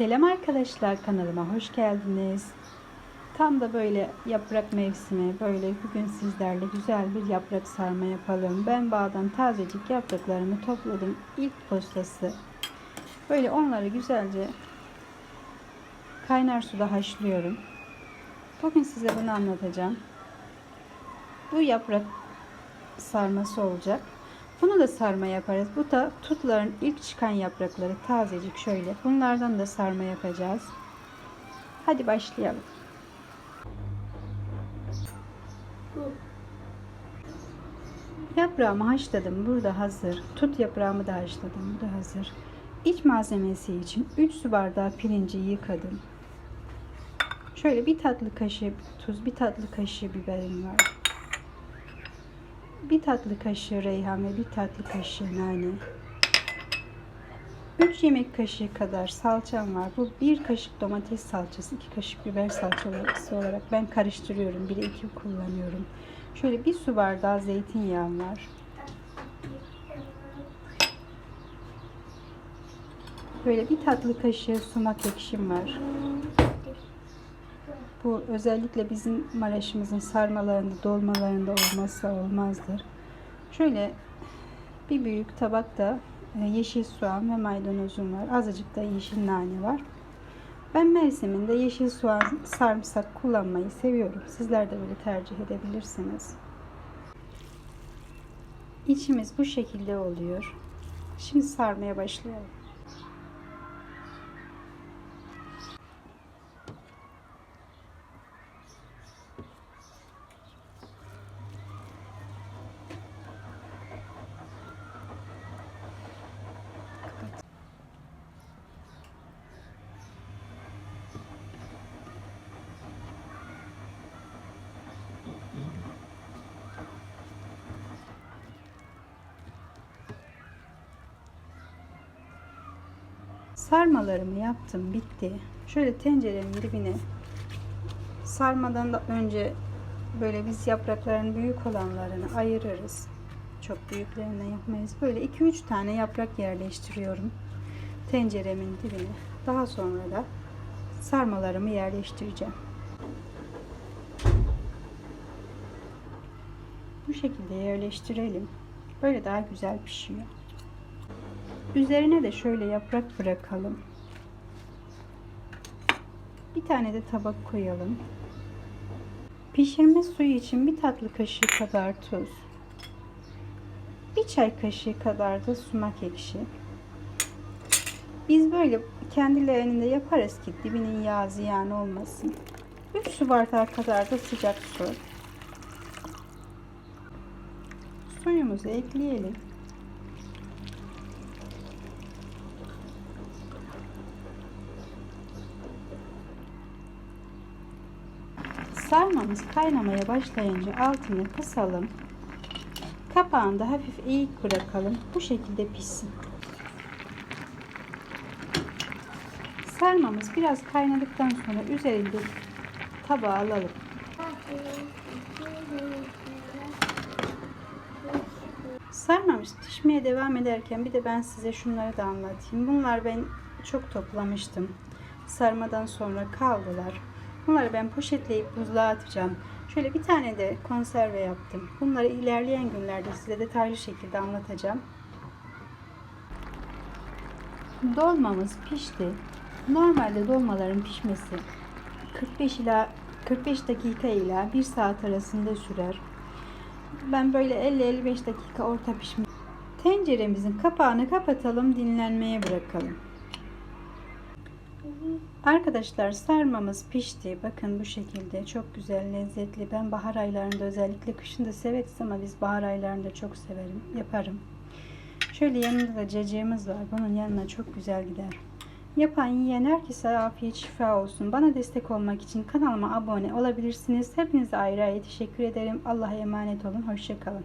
Selam arkadaşlar kanalıma hoş geldiniz. Tam da böyle yaprak mevsimi böyle bugün sizlerle güzel bir yaprak sarma yapalım. Ben bağdan tazecik yapraklarımı topladım. İlk postası. Böyle onları güzelce kaynar suda haşlıyorum. Bugün size bunu anlatacağım. Bu yaprak sarması olacak. Bunu da sarma yaparız. Bu da tutların ilk çıkan yaprakları tazecik şöyle. Bunlardan da sarma yapacağız. Hadi başlayalım. Yaprağımı haşladım. Burada hazır. Tut yaprağımı da haşladım. Bu da hazır. İç malzemesi için 3 su bardağı pirinci yıkadım. Şöyle bir tatlı kaşığı tuz, bir tatlı kaşığı biberim var. Bir tatlı kaşığı reyhan ve bir tatlı kaşığı nane. 3 yemek kaşığı kadar salçam var. Bu bir kaşık domates salçası, iki kaşık biber salçası olarak ben karıştırıyorum. Bir iki kullanıyorum. Şöyle bir su bardağı zeytinyağım var. Böyle bir tatlı kaşığı sumak ekşim var. Bu özellikle bizim Maraş'ımızın sarmalarında, dolmalarında olmazsa olmazdır. Şöyle bir büyük tabakta e, yeşil soğan ve maydanozum var. Azıcık da yeşil nane var. Ben mevsiminde yeşil soğan sarımsak kullanmayı seviyorum. Sizler de böyle tercih edebilirsiniz. İçimiz bu şekilde oluyor. Şimdi sarmaya başlayalım. Sarmalarımı yaptım, bitti. Şöyle tencerenin dibine sarmadan da önce böyle biz yaprakların büyük olanlarını ayırırız. Çok büyüklerinden yapmayız. Böyle 2-3 tane yaprak yerleştiriyorum tenceremin dibine. Daha sonra da sarmalarımı yerleştireceğim. Bu şekilde yerleştirelim. Böyle daha güzel pişiyor. Üzerine de şöyle yaprak bırakalım. Bir tane de tabak koyalım. Pişirme suyu için bir tatlı kaşığı kadar tuz. Bir çay kaşığı kadar da sumak ekşi. Biz böyle kendi leğeninde yaparız ki dibinin yağı ziyan olmasın. 3 su bardağı kadar da sıcak su. Suyumuzu ekleyelim. Sarmamız kaynamaya başlayınca altını kısalım. Kapağını da hafif eğik bırakalım. Bu şekilde pişsin. Sarmamız biraz kaynadıktan sonra üzerinde tabağa alalım. Sarmamız pişmeye devam ederken bir de ben size şunları da anlatayım. Bunlar ben çok toplamıştım. Sarmadan sonra kaldılar. Bunları ben poşetleyip buzluğa atacağım. Şöyle bir tane de konserve yaptım. Bunları ilerleyen günlerde size detaylı şekilde anlatacağım. Dolmamız pişti. Normalde dolmaların pişmesi 45 ila 45 dakika ile 1 saat arasında sürer. Ben böyle 50-55 dakika orta pişme. Tenceremizin kapağını kapatalım, dinlenmeye bırakalım. Arkadaşlar sarmamız pişti. Bakın bu şekilde çok güzel, lezzetli. Ben bahar aylarında özellikle kışın da severiz ama biz bahar aylarında çok severim, yaparım. Şöyle yanında da cacığımız var. Bunun yanına çok güzel gider. Yapan yiyen herkese afiyet şifa olsun. Bana destek olmak için kanalıma abone olabilirsiniz. Hepinize ayrı ayrı teşekkür ederim. Allah'a emanet olun. Hoşçakalın.